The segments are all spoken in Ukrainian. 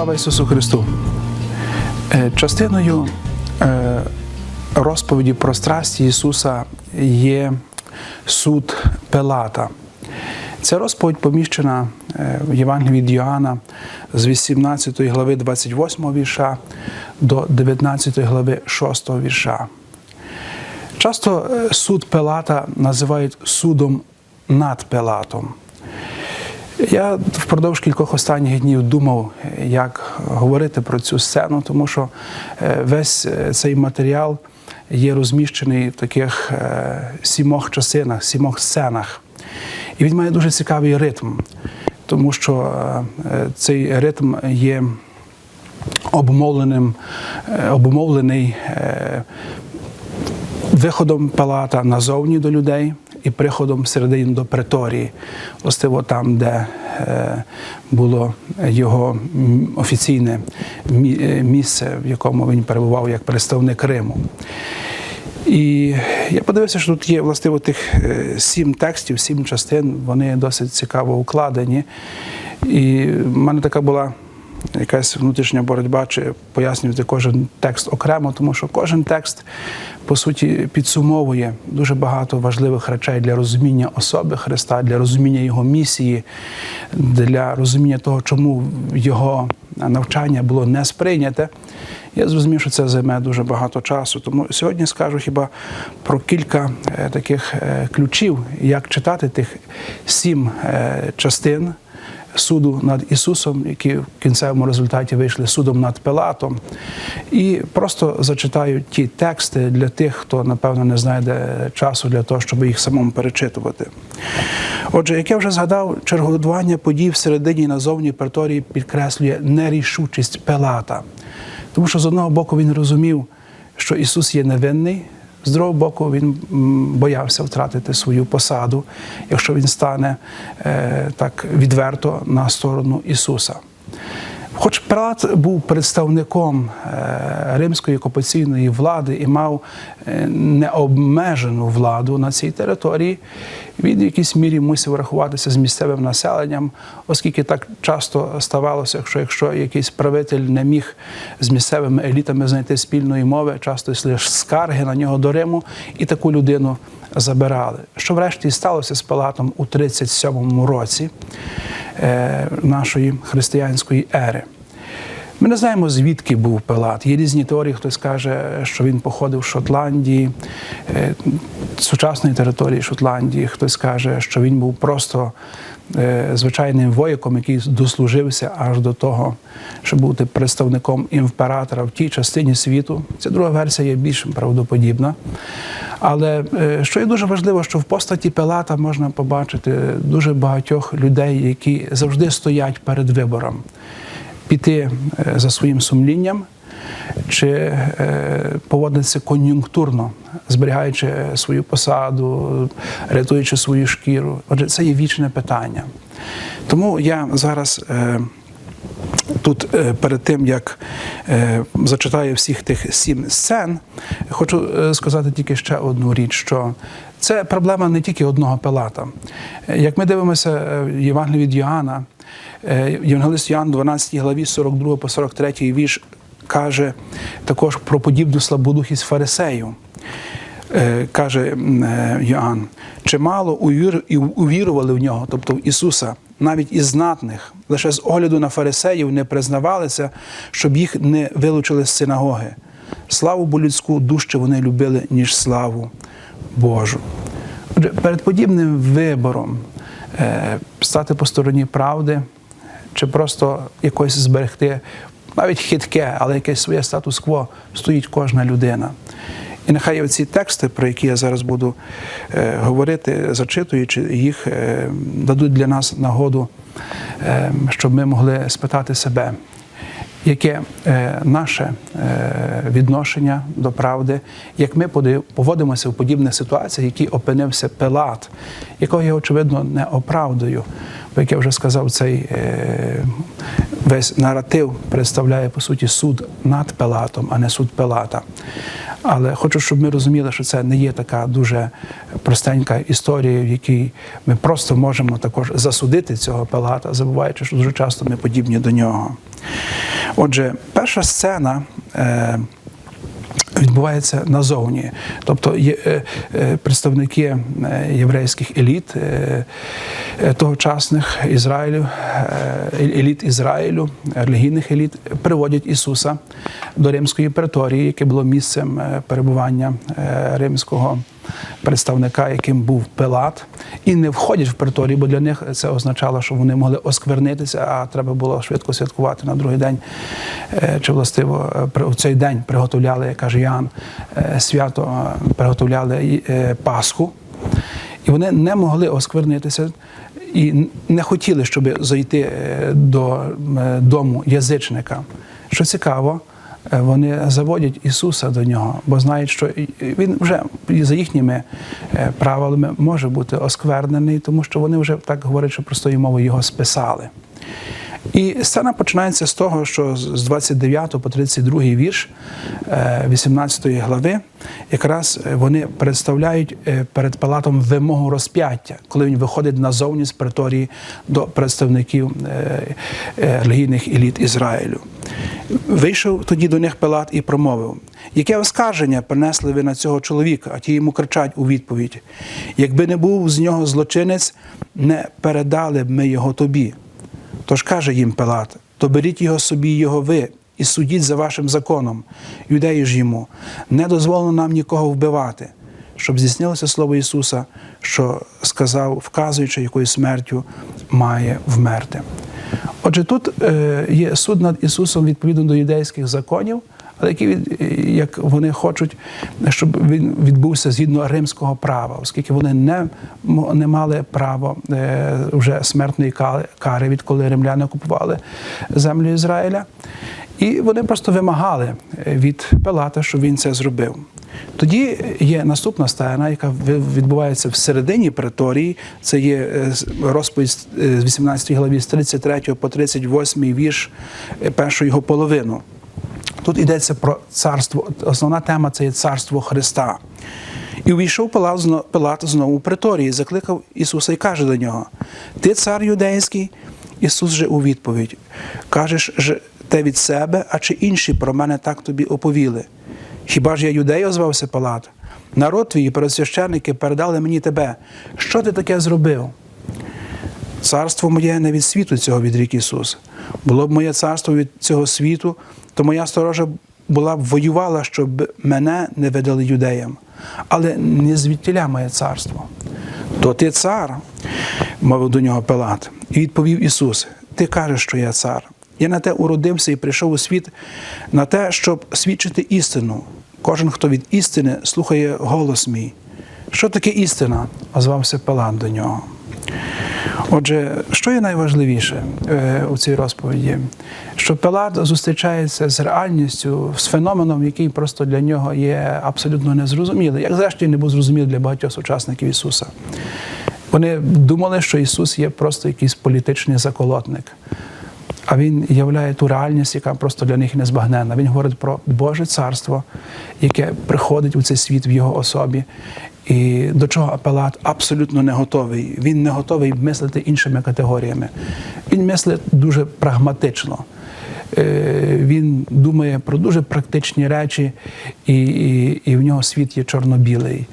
Слава Ісусу Христу! Е, Частиною е, розповіді про страсті Ісуса є суд Пилата. Ця розповідь поміщена е, в Євангелії від Йоанна з 18 глави 28 вірша до 19 глави 6 вірша. Часто суд Пилата називають судом над Пилатом. Я впродовж кількох останніх днів думав, як говорити про цю сцену, тому що е, весь е, цей матеріал є розміщений в таких е, сімох частинах, сімох сценах. І він має дуже цікавий ритм, тому що цей ритм є обумовленим, е, обумовлений виходом Палата назовні до людей і приходом всередині до преторії, властиво там, де е, було його офіційне е, місце, в якому він перебував як представник Риму. І я подивився, що тут є властиво тих е, сім текстів, сім частин, вони досить цікаво укладені. І в мене така була якась внутрішня боротьба, чи пояснювати кожен текст окремо, тому що кожен текст, по суті, підсумовує дуже багато важливих речей для розуміння особи Христа, для розуміння Його місії, для розуміння того, чому його навчання було не сприйняте. Я зрозумів, що це займе дуже багато часу. Тому сьогодні скажу хіба про кілька е, таких е, ключів, як читати тих сім е, частин суду над Ісусом, які в кінцевому результаті вийшли судом над Пилатом. І просто зачитаю ті тексти для тих, хто, напевно, не знайде часу для того, щоб їх самому перечитувати. Отже, як я вже згадав, чергування подій всередині і назовні преторії підкреслює нерішучість Пилата. Тому що з одного боку він розумів, що Ісус є невинний, з другого боку, він боявся втратити свою посаду, якщо він стане е, так відверто на сторону Ісуса. Хоч Пилат був представником е, римської окупаційної влади і мав е, необмежену владу на цій території, він в якійсь мірі мусив рахуватися з місцевим населенням, оскільки так часто ставалося, що якщо якийсь правитель не міг з місцевими елітами знайти спільної мови, часто йшли скарги на нього до Риму, і таку людину забирали. Що врешті сталося з Пилатом у 37-му році нашої християнської ери. Ми не знаємо, звідки був Пилат. Є різні теорії, хтось каже, що він походив з Шотландії, е, сучасної території Шотландії. Хтось каже, що він був просто е, звичайним вояком, який дослужився аж до того, щоб бути представником імператора в тій частині світу. Ця друга версія є більш правдоподібна. Але е, що є дуже важливо, що в постаті Пилата можна побачити дуже багатьох людей, які завжди стоять перед вибором піти е, за своїм сумлінням чи е, поводитися кон'юнктурно, зберігаючи свою посаду, рятуючи свою шкіру. Отже, це є вічне питання. Тому я зараз. е, Тут е, перед тим як е, зачитаю всіх тих сім сцен, хочу е, сказати тільки ще одну річ: що це проблема не тільки одного Пилата. Е, Як ми дивимося е, в Євангелії від Йоанна, е, Євангелист Йоанн, 12 главі 42 по 43 вірш, каже також про подібну слабодухість фарисею. Е, Каже е, Йоанн, чимало увірували в нього, тобто в Ісуса, навіть із знатних, лише з огляду на фарисеїв не признавалися, щоб їх не вилучили з синагоги. Славу бо людську дужче вони любили, ніж славу Божу. Отже, перед подібним вибором е, стати по стороні правди чи просто якось зберегти навіть хитке, але якесь своє статус-кво стоїть кожна людина. І нехай ці тексти, про які я зараз буду е, говорити, зачитуючи їх, е, дадуть для нас нагоду, е, щоб ми могли спитати себе, яке е, наше е, відношення до правди, як ми поводимося в подібних ситуаціях, які опинився Пилат, якого я, очевидно, не оправдую. Бо, як я вже сказав, цей е, весь наратив представляє, по суті, суд над Пилатом, а не суд Пилата. Але хочу, щоб ми розуміли, що це не є така дуже простенька історія, в якій ми просто можемо також засудити цього Пилата, забуваючи, що дуже часто ми подібні до нього. Отже, перша сцена. Е, Відбувається назовні, тобто є е, е, представники е, єврейських еліт тогочасних Ізраїлю, еліт Ізраїлю, релігійних еліт приводять Ісуса до римської преторії, яке було місцем перебування римського представника, яким був Пилат, і не входять в преторію, бо для них це означало, що вони могли осквернитися, а треба було швидко святкувати на другий день. Чи властиво в цей день приготовляли, каже Ян, е, свято е, приготовляли е, Пасху. І вони не могли осквернитися і не хотіли, щоб зайти до дому язичника. Що цікаво, вони заводять Ісуса до нього, бо знають, що він вже за їхніми правилами може бути осквернений, тому що вони вже так говорячи простою мовою його списали. І сцена починається з того, що з з 29 по 32 вірш е, 18 глави якраз е, вони представляють е, перед Палатом вимогу розп'яття, коли він виходить назовні з преторії до представників е, е, релігійних еліт Ізраїлю. Вийшов тоді до них Пилат і промовив: яке оскарження принесли ви на цього чоловіка? А ті йому кричать у відповідь: якби не був з нього злочинець, не передали б ми його тобі. Тож каже їм Пилат: то беріть його собі, його ви, і судіть за вашим законом. Юдеї ж йому, не дозволено нам нікого вбивати, щоб здійснилося слово Ісуса, що сказав, вказуючи, якою смертю має вмерти. Отже, тут е, є суд над Ісусом відповідно до юдейських законів, але які від- як вони хочуть, щоб він відбувся згідно римського права, оскільки вони не, не мали права е, вже смертної кари, відколи римляни окупували землю Ізраїля. І вони просто вимагали від Пилата, щоб він це зробив. Тоді є наступна сцена, яка відбувається всередині преторії. Це є е, розповідь з е, 18 главі з 33 по 38 вірш, першу його половину. Тут йдеться про царство. Основна тема це є царство Христа. І увійшов Пилат, знову у преторії, закликав Ісуса і каже до нього: Ти цар юдейський? Ісус же у відповідь: Кажеш же те від себе, а чи інші про мене так тобі оповіли? Хіба ж я юдей озвався Пилат? Народ твій і пересвященники передали мені тебе. Що ти таке зробив? Царство моє не від світу цього відрік Ісус. Було б моє царство від цього світу, то моя сторожа була б воювала, щоб мене не видали юдеям. Але не звідтіля моє царство. То ти цар, мовив до нього Пилат. І відповів Ісус: Ти кажеш, що я цар. Я на те уродився і прийшов у світ на те, щоб свідчити істину. Кожен, хто від істини слухає голос мій. Що таке істина? озвався Пилат до нього. Отже, що є найважливіше е, у цій розповіді? Що Пилат зустрічається з реальністю, з феноменом, який просто для нього є абсолютно незрозумілий, як зрештою не був зрозумілий для багатьох сучасників Ісуса. Вони думали, що Ісус є просто якийсь політичний заколотник. А він являє ту реальність, яка просто для них незбагненна. Він говорить про Боже царство, яке приходить у цей світ в його особі. І до чого Пилат абсолютно не готовий. Він не готовий мислити іншими категоріями. Він мислить дуже прагматично. Е, Він думає про дуже практичні речі, і, і, і в нього світ є чорно-білий.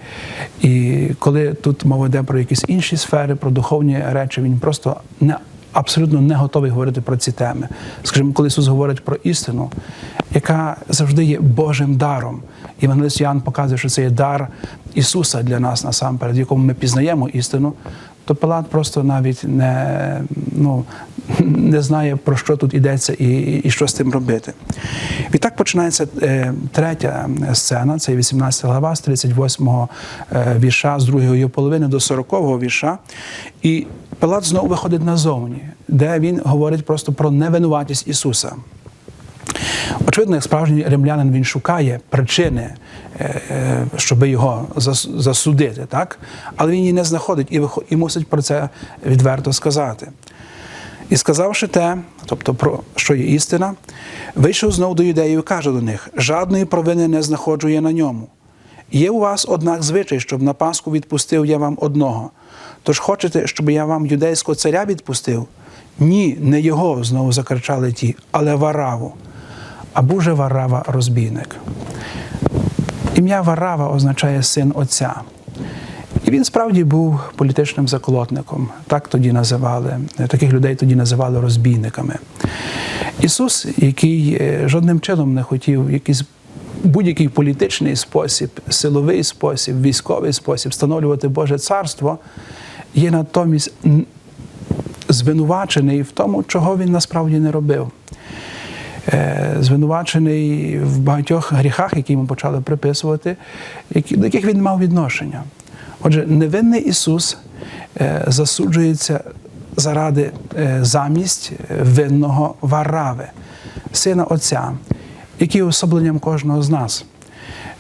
І коли тут мова йде про якісь інші сфери, про духовні речі, він просто не абсолютно не готовий говорити про ці теми. Скажімо, коли Ісус говорить про істину, яка завжди є Божим даром. Євангелист Іоанн показує, що це є дар Ісуса для нас насамперед, в якому ми пізнаємо істину, то Пилат просто навіть не, ну, не знає, про що тут йдеться і, і що з тим робити. Відтак починається е, третя сцена, це 18 глава з 38 е, вірша, з другої половини до 40 вірша. І Пилат знову виходить назовні, де він говорить просто про невинуватість Ісуса. Очевидно, як справжній римлянин він шукає причини, е, е, щоб його засудити, так? але він її не знаходить і, і мусить про це відверто сказати. І сказавши те, тобто про що є істина, вийшов знов до юдеїв і каже до них: жадної провини не знаходжу я на ньому. Є у вас, однак, звичай, щоб на Пасху відпустив я вам одного. Тож хочете, щоб я вам юдейського царя відпустив? Ні, не його, знову закричали ті, але Вараву. А був же Варава розбійник. Ім'я Варава означає син Отця. І він справді був політичним заколотником. Так тоді називали. Таких людей тоді називали розбійниками. Ісус, який е, жодним чином не хотів якийсь будь-який політичний спосіб, силовий спосіб, військовий спосіб встановлювати Боже царство, є натомість звинувачений в тому, чого він насправді не робив. Е, Звинувачений в багатьох гріхах, які йому почали приписувати, до яких він мав відношення. Отже, невинний Ісус е, засуджується заради е, замість винного Варави, сина Отця, який особленням кожного з нас.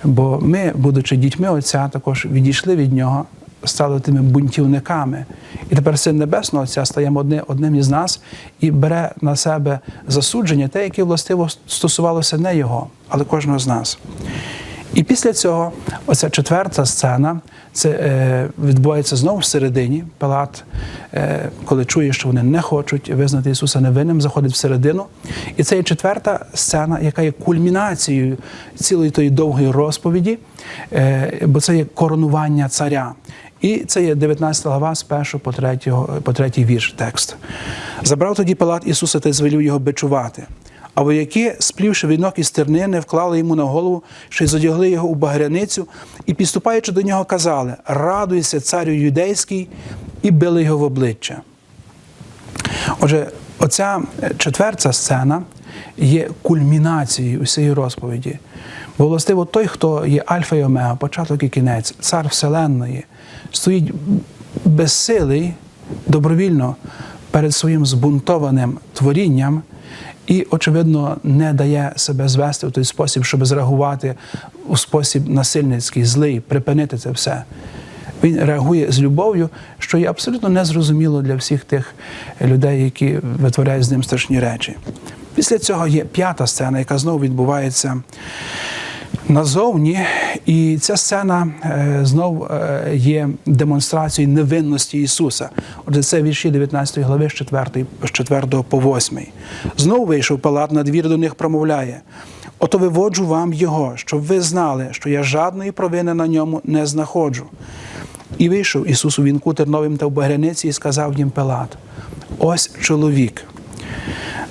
Бо ми, будучи дітьми Отця, також відійшли від нього, стали тими бунтівниками. І тепер син Небесного Отця стає одни- одним із нас і бере на себе засудження, те, яке властиво стосувалося не його, але кожного з нас. І після цього, оця четверта сцена, це е, відбувається знову всередині. Пилат, е, коли чує, що вони не хочуть визнати Ісуса невинним, заходить всередину. І це є четверта сцена, яка є кульмінацією цілої тої довгої розповіді, е, бо це є коронування царя. І це є 19 глава з 1 по 3, по 3 вірш текст. Забрав тоді Пилат Ісуса та звелів його бичувати. А вояки, сплівши вінок із тернини, вклали йому на голову, що й задягли його у багряницю, і, підступаючи до нього, казали: Радуйся, царю юдейський, і били його в обличчя. Отже, оця четверта сцена є кульмінацією усієї розповіді. Бо властиво той, хто є альфа і омега, початок і кінець, цар Вселенної, стоїть безсилий добровільно перед своїм збунтованим творінням і, очевидно, не дає себе звести в той спосіб, щоб зреагувати у спосіб насильницький, злий, припинити це все. Він реагує з любов'ю, що є абсолютно незрозуміло для всіх тих людей, які витворяють з ним страшні речі. Після цього є п'ята сцена, яка знову відбувається назовні, і ця сцена е, знов е, є демонстрацією невинності Ісуса. Отже, це вірші 19 глави з 4, з 4 по 8. Знову вийшов Палат на двір до них промовляє. Ото виводжу вам його, щоб ви знали, що я жадної провини на ньому не знаходжу. І вийшов Ісус у вінку терновим та в багряниці і сказав їм Пилат: Ось чоловік.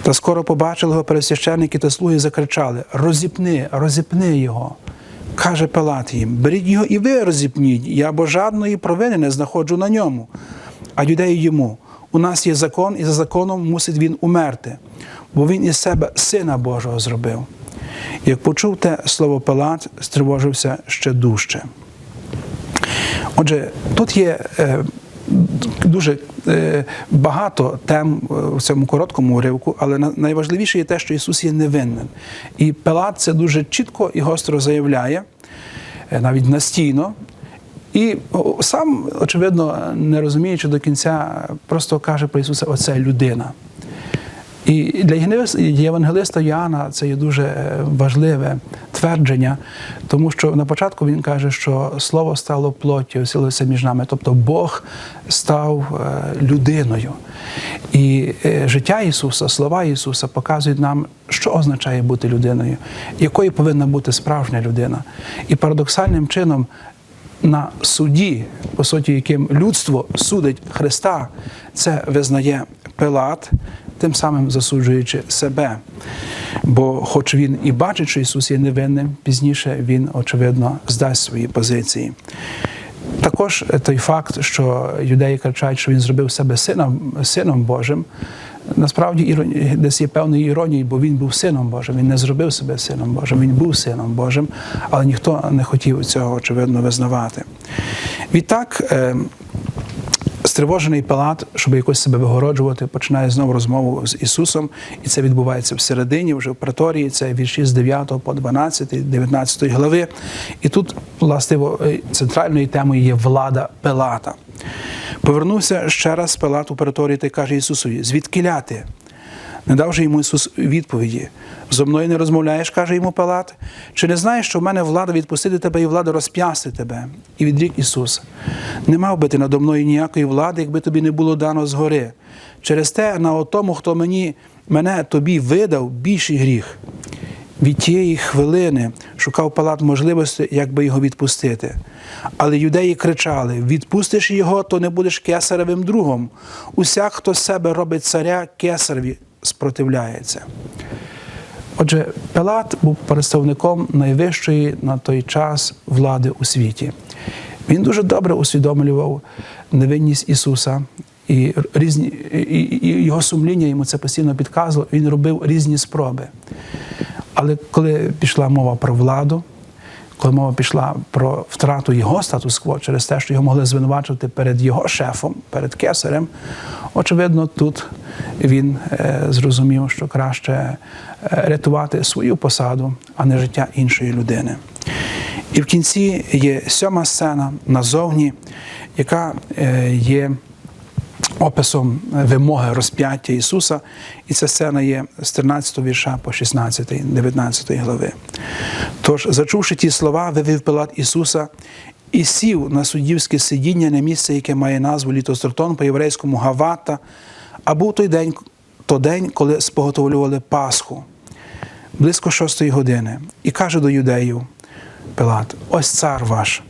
Та скоро побачили його пересвященники та слуги закричали: Розіпни, розіпни його. Каже Пилат їм: беріть його і ви розіпніть, я бо жадної провини не знаходжу на ньому. А юдеї йому: у нас є закон, і за законом мусить він умерти, бо він із себе сина Божого зробив. Як почув те слово Пилат, стривожився ще дужче. Отже, тут є е, дуже е, багато тем е, у цьому короткому уривку, але найважливіше є те, що Ісус є невинним. І Пилат це дуже чітко і гостро заявляє, е, навіть настійно. І сам, очевидно, не розуміючи до кінця, просто каже про Ісуса: оце людина. І для євангелиста- Іоанна це є дуже важливе твердження, тому що на початку він каже, що слово стало плоттю, оселилося між нами, тобто Бог став е, людиною. І е, життя Ісуса, слова Ісуса показують нам, що означає бути людиною, якою повинна бути справжня людина. І парадоксальним чином на суді, по суті, яким людство судить Христа, це визнає Пилат, тим самим засуджуючи себе. Бо, хоч він і бачить, що Ісус є невинним, пізніше він, очевидно, здасть свої позиції. Також той факт, що юдеї кричать, що він зробив себе сином, сином Божим, насправді десь є певної іронії, бо він був сином Божим. Він не зробив себе сином Божим, він був сином Божим, але ніхто не хотів цього очевидно визнавати. Відтак. е, Стривожений Пилат, щоб якось себе вигороджувати, починає знову розмову з Ісусом, і це відбувається всередині, вже в преторії. Це вірші з 9 по 12, 19 глави. І тут, властиво, е, центральною темою є влада Пилата. Повернувся ще раз Пилат у преторії та каже Ісусові: звідки ляти? Не дав же йому Ісус відповіді. Зо мною не розмовляєш, каже йому Пилат. Чи не знаєш, що в мене влада відпустити тебе і влада розп'ясти тебе? І відрік Ісус. Не мав би ти надо мною ніякої влади, якби тобі не було дано згори. Через те на отому, хто мені, мене тобі видав, більший гріх. Від тієї хвилини шукав Палат можливості, як би його відпустити. Але юдеї кричали: відпустиш його, то не будеш кесаревим другом. Усяк, хто себе робить царя, кесареві спротивляється. Отже, Пилат був представником найвищої на той час влади у світі. Він дуже добре усвідомлював невинність Ісуса, і різні і його сумління йому це постійно підказувало. Він робив різні спроби. Але коли пішла мова про владу, коли мова пішла про втрату його статус-кво через те, що його могли звинувачувати перед його шефом, перед кесарем, очевидно, тут він е, зрозумів, що краще е, рятувати свою посаду, а не життя іншої людини. І в кінці є сьома сцена назовні, яка е, є описом вимоги розп'яття Ісуса, і ця сцена є з 13 вірша по 16, 19 глави. Тож, зачувши ті слова, вивів Пилат Ісуса і сів на суддівське сидіння на місце, яке має назву Літостратон по єврейському Гавата, а був той день, то день, коли споготовлювали Пасху, близько шостої години, і каже до юдеїв Пилат: Ось цар ваш.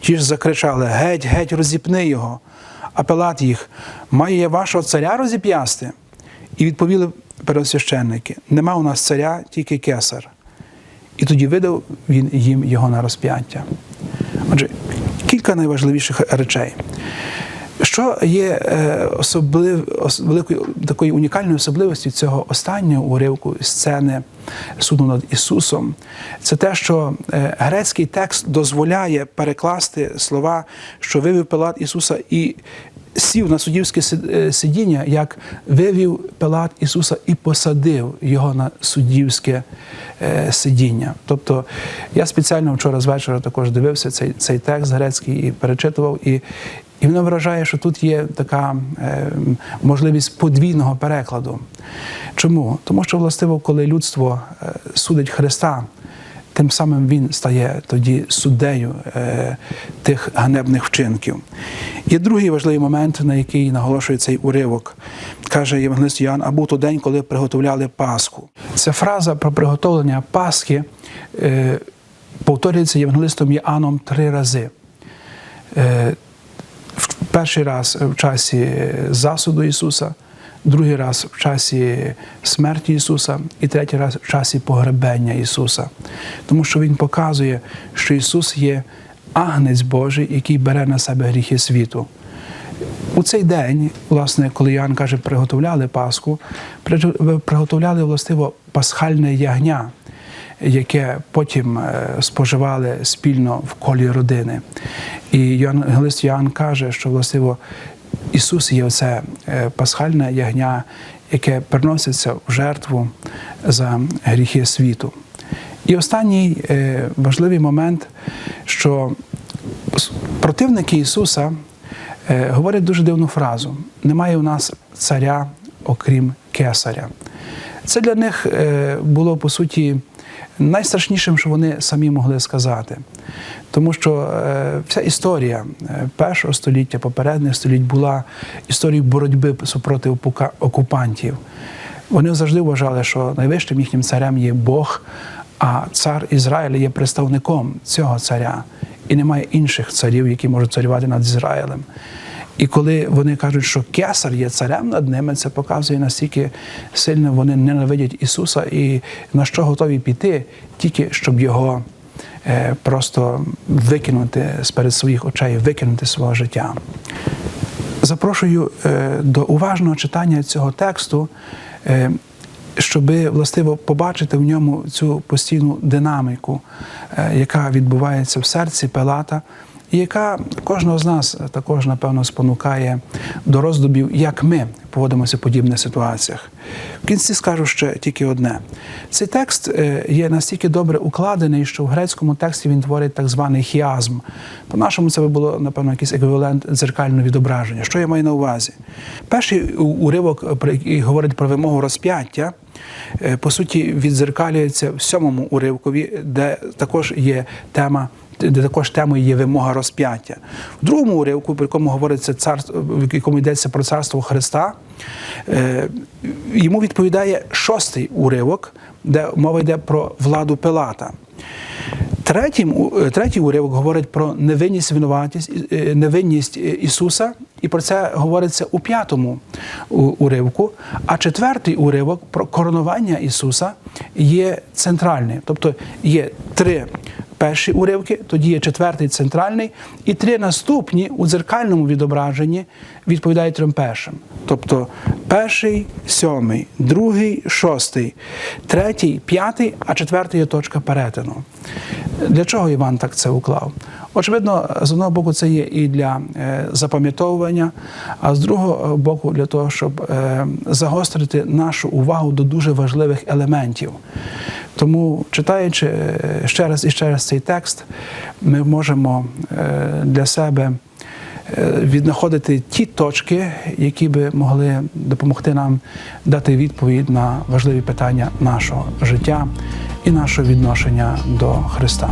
Ті ж закричали: Геть, геть, розіпни його. А Пилат їх, має я вашого царя розіп'ясти? І відповіли первосвященники: нема у нас царя, тільки кесар. І тоді видав він їм його на розп'яття. Отже, кілька найважливіших речей. Що є е, особлив, великою такою унікальною особливістю цього останнього уривку сцени суду над Ісусом, це те, що е, грецький текст дозволяє перекласти слова, що вивів Пилат Ісуса і сів на суддівське е, сидіння, як вивів Пилат Ісуса і посадив його на суддівське е, сидіння. Тобто я спеціально вчора з вечора також дивився цей, цей текст грецький і перечитував. І, і мене вражає, що тут є така е, можливість подвійного перекладу. Чому? Тому що, властиво, коли людство е, судить Христа, тим самим він стає тоді суддею е, тих ганебних вчинків. Є другий важливий момент, на який наголошує цей уривок. Каже Євангелист Йоанн, а був то день, коли приготовляли Пасху. Ця фраза про приготовлення Пасхи е, повторюється євангелистом Іоанном три рази. Е, перший раз в часі засуду Ісуса, другий раз в часі смерті Ісуса і третій раз в часі погребення Ісуса. Тому що Він показує, що Ісус є агнець Божий, який бере на себе гріхи світу. У цей день, власне, коли Іоанн каже, приготовляли Пасху, приготовляли властиво пасхальне ягня, яке потім е, споживали спільно в колі родини. І Євангелист Іоанн каже, що властиво Ісус є оце е, пасхальне ягня, яке приноситься в жертву за гріхи світу. І останній е, важливий момент, що противники Ісуса е, говорять дуже дивну фразу: немає у нас царя, окрім кесаря. Це для них було по суті найстрашнішим, що вони самі могли сказати. Тому що е, вся історія е, першого століття, попередніх століть була історією боротьби супроти окупантів. Вони завжди вважали, що найвищим їхнім царем є Бог, а цар Ізраїля є представником цього царя. І немає інших царів, які можуть царювати над Ізраїлем. І коли вони кажуть, що кесар є царем над ними, це показує наскільки сильно вони ненавидять Ісуса і на що готові піти, тільки щоб його е, просто викинути з перед своїх очей, викинути свого життя. Запрошую е, до уважного читання цього тексту, е, щоби властиво побачити в ньому цю постійну динаміку, яка відбувається в серці Пилата, яка кожного з нас також, напевно, спонукає до роздумів, як ми поводимося в подібних ситуаціях. В кінці скажу ще тільки одне: цей текст е, є настільки добре укладений, що в грецькому тексті він творить так званий хіазм. По-нашому це би було, напевно, якийсь еквівалент дзеркального відображення. Що я маю на увазі? Перший уривок, який говорить про вимогу розп'яття, е, по суті, відзеркалюється в сьомому уривкові, де також є тема. Де також темою є вимога розп'яття. В другому уривку, в якому говориться царство, в якому йдеться про царство Христа, е, йому відповідає шостий уривок, де мова йде про владу Пилата. Третій, третій уривок говорить про невинність винуватість, е, невинність е, Ісуса, і про це говориться у п'ятому уривку. А четвертий уривок про коронування Ісуса є центральним. Тобто є три перші уривки, тоді є четвертий центральний, і три наступні у дзеркальному відображенні відповідають трьом першим. Тобто перший, сьомий, другий, шостий, третій, п'ятий, а четвертий є точка перетину. Для чого Іван так це уклав? Очевидно, з одного боку, це є і для е, запам'ятовування, а з другого боку, для того, щоб е, загострити нашу увагу до дуже важливих елементів. Тому, читаючи ще раз і ще раз цей текст, ми можемо е, для себе е, віднаходити ті точки, які би могли допомогти нам дати відповідь на важливі питання нашого життя і нашого відношення до Христа.